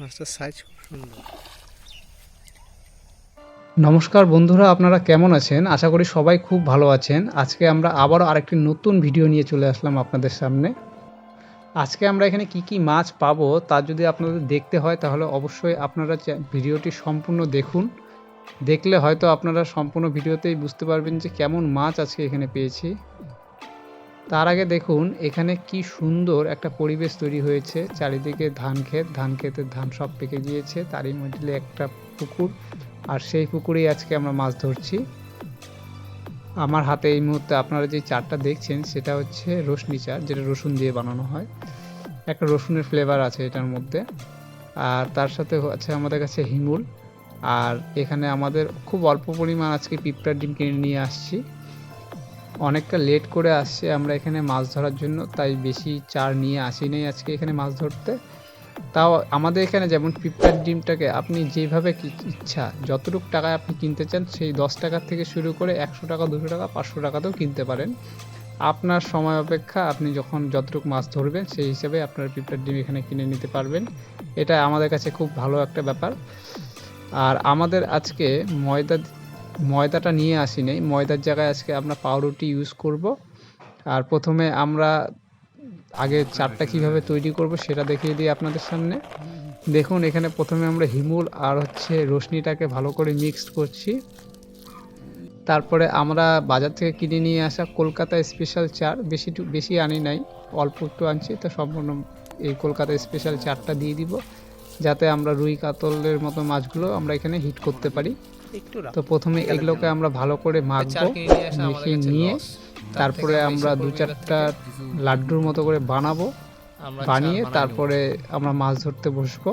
মাছটার সাইজ খুব সুন্দর। নমস্কার বন্ধুরা, আপনারা কেমন আছেন? আশা করি সবাই খুব ভালো আছেন। আজকে আমরা আবারও আরেকটি নতুন ভিডিও নিয়ে চলে আসলাম আপনাদের সামনে। আজকে আমরা এখানে কি কি মাছ পাবো তা যদি আপনাদের দেখতে হয়, তাহলে অবশ্যই আপনারা ভিডিওটি সম্পূর্ণ দেখুন। দেখলে হয়তো আপনারা সম্পূর্ণ ভিডিওতেই বুঝতে পারবেন যে কেমন মাছ আজকে এখানে পেয়েছি। তার আগে দেখুন, এখানে কি সুন্দর একটা পরিবেশ তৈরি হয়েছে। চারিদিকে ধান ক্ষেত, ধান ক্ষেতের ধান সব পেকে গিয়েছে, তারই মধ্যে একটা পুকুর, আর সেই পুকুরেই আজকে আমরা মাছ ধরছি। আমার হাতে এই মুহূর্তে আপনারা যে চারটা দেখছেন, সেটা হচ্ছে রসুনি চার, যেটা রসুন দিয়ে বানানো হয়। একটা রসুনের ফ্লেভার আছে এটার মধ্যে। আর তার সাথে আছে আমাদের কাছে হিমুল। আর এখানে আমাদের খুব অল্প পরিমাণ আজকে পিঁপড়ার ডিম কিনে নিয়ে আসছি। অনেকটা লেট করে আসছে, আমরা এখানে মাছ ধরার জন্য, তাই বেশি চার নিয়ে আসি নাই আজকে এখানে মাছ ধরতে। তাও আমাদের এখানে যেমন পিঁপড়ার ডিমটাকে আপনি যেভাবে ইচ্ছা, যতটুকু টাকায় আপনি কিনতে চান, সেই দশ টাকা থেকে শুরু করে একশো টাকা, দুশো টাকা, পাঁচশো টাকাতেও কিনতে পারেন। আপনার সময় অপেক্ষা আপনি যখন যতটুকু মাছ ধরবেন, সেই হিসাবে আপনার পিঁপড়ার ডিম এখানে কিনে নিতে পারবেন। এটা আমাদের কাছে খুব ভালো একটা ব্যাপার। আর আমাদের আজকে ময়দা ময়দাটা নিয়ে আসি নেই ময়দার জায়গায় আজকে আমরা পাউরুটি ইউজ করব। আর প্রথমে আমরা আগে চারটা কীভাবে তৈরি করব সেটা দেখিয়ে দিই আপনাদের সামনে। দেখুন, এখানে প্রথমে আমরা হিমুল আর হচ্ছে রশনিটাকে ভালো করে মিক্সড করছি। তারপরে আমরা বাজার থেকে কিনে নিয়ে আসা কলকাতা স্পেশাল চার, বেশি বেশি আনি নাই, অল্প একটু আনছি, তো সম্পূর্ণ এই কলকাতা স্পেশাল চারটা দিয়ে দিব। যাতে আমরা রুই কাতলের মতো মাছগুলো আমরা এখানে হিট করতে পারি। তো প্রথমে এগুলোকে আমরা ভালো করে মাখবো মেখে নিয়ে তারপরে আমরা দু চারটা লাড্ডুর মতো করে বানাবো বানিয়ে তারপরে আমরা মাছ ধরতে বসবো।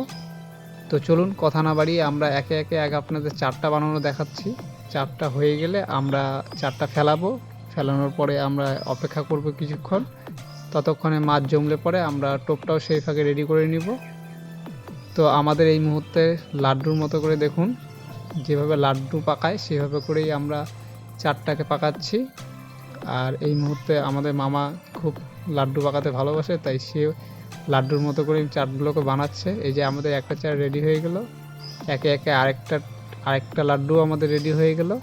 তো চলুন কথা না বাড়িয়ে আমরা একে একে এক আপনাদের চারটা বানানো দেখাচ্ছি। চারটা হয়ে গেলে আমরা চারটা ফেলাবো। ফেলানোর পরে আমরা অপেক্ষা করব কিছুক্ষণ। ততক্ষণে মাছ জমলে পরে আমরা টোপটাও সেই ফাঁকে রেডি করে নিব। তো আমাদের এই মুহূর্তে লাড্ডুর মতো করে দেখুন। যেভাবে লাড্ডু পাকায়, সেভাবে করেই আমরা চারটাকে পাকাচ্ছি। আর এই মুহূর্তে আমাদের মামা খুব লাড্ডু পাকাতে ভালোবাসে, তাই সে লাড্ডুর মতো করে চাটগুলোকে বানাচ্ছে। এই যে আমাদের একটা চাট রেডি হয়ে গেল। একে একে আরেকটা আরেকটা লাড্ডু আমাদের রেডি হয়ে গেল।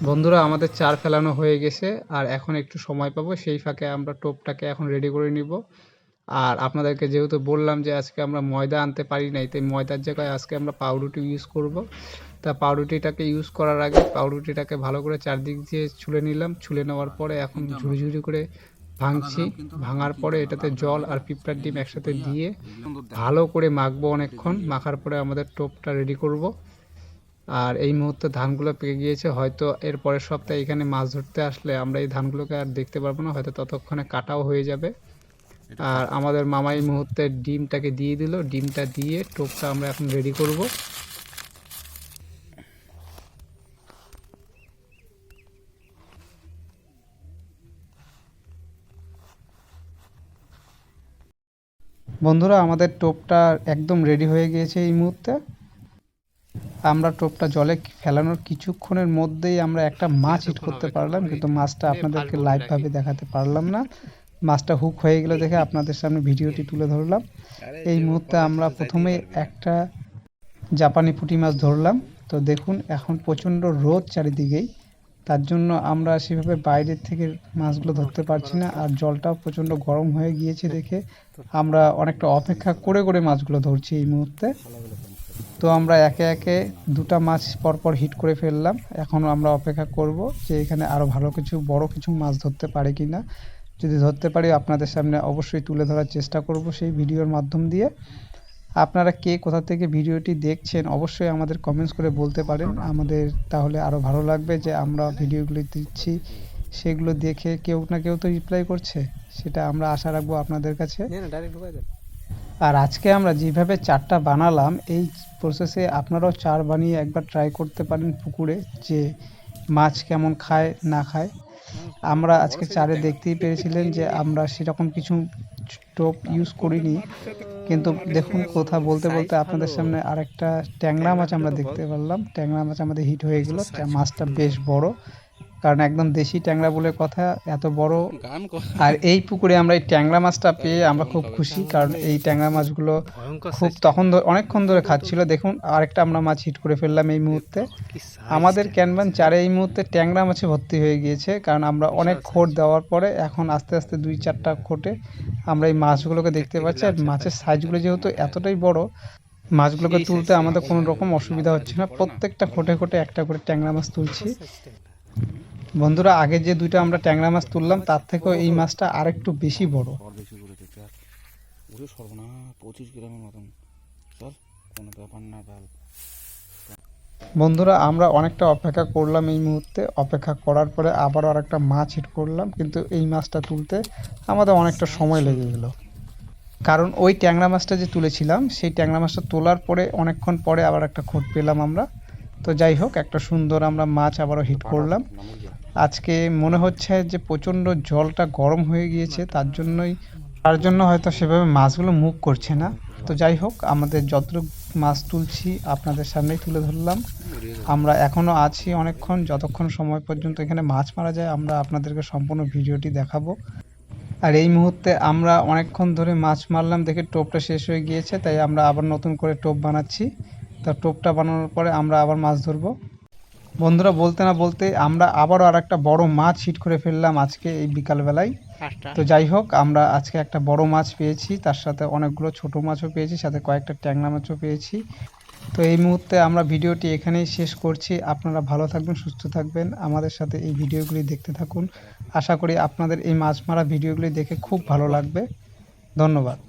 বন্ধুরা আমাদের চার ফেলানো হয়ে গেছে আর এখন একটু সময় পাবো সেই ফাঁকে আমরা টোপটাকে এখন রেডি করে নিব। আর আপনাদেরকে যেহেতু বললাম যে আজকে আমরা ময়দা আনতে পারি নাই তাই ময়দার জায়গায় আজকে আমরা পাউরুটি ইউজ করব। তা পাউরুটিটাকে ইউজ করার আগে পাউরুটিটাকে ভালো করে চারদিক দিয়ে ছুলে নিলাম ছুলে নেওয়ার পরে এখন ঝুড়ি ঝুড়ি করে ভাঙছি। ভাঙার পরে এটাতে জল আর পিঁপড়ার ডিম একসাথে দিয়ে ভালো করে মাখবো অনেকক্ষণ। মাখার পরে আমাদের টোপটা রেডি করব। আর এই মুহূর্তে ধানগুলো পেকে গিয়েছে হয়তো এর পরের সপ্তাহে এখানে মাছ ধরতে আসলে আমরা এই ধানগুলোকে আর দেখতে পারব না হয়তো ততক্ষণে কাটাও হয়ে যাবে। আর আমাদের মামা এই মুহূর্তে ডিমটাকে দিয়ে দিল ডিমটা দিয়ে টোপটা আমরা এখন রেডি করব। বন্ধুরা আমাদের টোপটা একদম রেডি হয়ে গিয়েছে এই মুহূর্তে। আমরা টোপটা জলে ফেলানোর কিছুক্ষণের মধ্যেই আমরা একটা মাছ হিট করতে পারলাম কিন্তু মাছটা আপনাদেরকে লাইভ ভাবে দেখাতে পারলাম না। মাছটা হুক হয়ে গেলে দেখে আপনাদের সামনে ভিডিওটি তুলে ধরলাম। এই মুহূর্তে আমরা প্রথমে একটা জাপানি পুঁটি মাছ ধরলাম। তো দেখুন এখন প্রচণ্ড রোদ চারিদিকেই। তার জন্য আমরা সেভাবে বাইরের থেকে মাছগুলো ধরতে পারছি না আর জলটাও প্রচণ্ড গরম হয়ে গিয়েছে দেখে। আমরা অনেকটা অপেক্ষা করে করে মাছগুলো ধরছি এই মুহূর্তে। তো আমরা একে একে দুটা মাছ পরপর হিট করে ফেললাম। এখন আমরা অপেক্ষা করব যে এখানে আরও ভালো কিছু, বড় কিছু মাছ ধরতে পারে কি না যদি ধরতে পারি, আপনাদের সামনে অবশ্যই তুলে ধরার চেষ্টা করব সেই ভিডিওর মাধ্যম দিয়ে। আপনারা কে কোথা থেকে ভিডিওটি দেখছেন, অবশ্যই আমাদের কমেন্টস করে বলতে পারেন। আমাদের তাহলে আরও ভালো লাগবে যে আমরা ভিডিওগুলি দিচ্ছি, সেগুলো দেখে কেউ না কেউ তো রিপ্লাই করছে। সেটা আমরা আশা রাখব আপনাদের কাছে। আর আজকে আমরা যেভাবে চারটা বানালাম, এই প্রসেসে আপনারাও চার বানিয়ে একবার ট্রাই করতে পারেন পুকুরে যে মাছ কেমন খায়, না খায়। আমরা আজকে চারে দেখতেই পেরেছিলেন যে আমরা সেরকম কিছু টোপ ইউজ করিনি। কিন্তু দেখুন কথা বলতে বলতে আপনাদের সামনে আরেকটা ট্যাংরা মাছ আমরা দেখতে পারলাম। ট্যাংরা মাছ আমাদের হিট হয়ে গেল। মাছটা বেশ বড়। কারণ একদম দেশি ট্যাংরা বলে কথা এত বড়। আর এই পুকুরে আমরা এই ট্যাংরা মাছটা পেয়ে আমরা খুব খুশি কারণ এই ট্যাংরা মাছগুলো খুব তখন অনেকক্ষণ ধরে খাচ্ছিল। দেখুন আরেকটা আমরা মাছ হিট করে ফেললাম এই মুহূর্তে। আমাদের ক্যানভান চারে এই মুহূর্তে ট্যাংরা মাছে ভর্তি হয়ে গিয়েছে কারণ আমরা অনেক খোট দেওয়ার পরে এখন আস্তে আস্তে দুই চারটা খোটে আমরা এই মাছগুলোকে দেখতে পাচ্ছি। আর মাছের সাইজগুলো যেহেতু এতটাই বড় মাছগুলোকে তুলতে আমাদের কোনো রকম অসুবিধা হচ্ছে না। প্রত্যেকটা খোটে খোটে একটা করে ট্যাংরা মাছ তুলছি। বন্ধুরা আগে যে দুইটা আমরা ট্যাংরা মাছ তুললাম তার থেকেও এই মাছটা আরেকটু বেশি বড়। বেশি করেছে ওরে সর্বনা পঁচিশ গ্রামের মতন। চল কোনো ব্যাপার না ভালো বন্ধুরা আমরা অনেকটা অপেক্ষা করলাম এই মুহূর্তে। অপেক্ষা করার পরে আবারও আরেকটা মাছ হিট করলাম কিন্তু এই মাছটা তুলতে আমাদের অনেকটা সময় লেগে গেল। কারণ ওই ট্যাংরা মাছটা যে তুলেছিলাম সেই ট্যাংরা মাছটা তোলার পরে অনেকক্ষণ পরে আবার একটা খোট পেলাম আমরা। তো যাই হোক একটা সুন্দর আমরা মাছ আবারও হিট করলাম। আজকে মনে হচ্ছে যে প্রচণ্ড জলটা গরম হয়ে গিয়েছে, তার জন্যই, তার জন্য হয়তো সেভাবে মাছগুলো মুখ করছে না। তো যাই হোক, আমাদের যতটুকু মাছ তুলছি আপনাদের সামনেই তুলে ধরলাম। আমরা এখনও আছি অনেকক্ষণ, যতক্ষণ সময় পর্যন্ত এখানে মাছ মারা যায়, আমরা আপনাদেরকে সম্পূর্ণ ভিডিওটি দেখাবো। আর এই মুহূর্তে আমরা অনেকক্ষণ ধরে মাছ মারলাম, দেখে টোপটা শেষ হয়ে গিয়েছে, তাই আমরা আবার নতুন করে টোপ বানাচ্ছি। তা টোপটা বানানোর পরে আমরা আবার মাছ ধরবো। বন্ধুরা বলতে না বলতে আমরা আবারও আর একটা বড় মাছ হিট করে ফেললাম আজকে এই বিকালবেলায়। তো যাই হোক আমরা আজকে একটা বড় মাছ পেয়েছি তার সাথে অনেকগুলো ছোট মাছও পেয়েছি সাথে কয়েকটা ট্যাংরা মাছও পেয়েছি। তো এই মুহূর্তে আমরা ভিডিওটি এখানেই শেষ করছি। আপনারা ভালো থাকবেন সুস্থ থাকবেন। আমাদের সাথে এই ভিডিওগুলি দেখতে থাকুন। আশা করি আপনাদের এই মাছ মারা ভিডিওগুলি দেখে খুব ভালো লাগবে। ধন্যবাদ।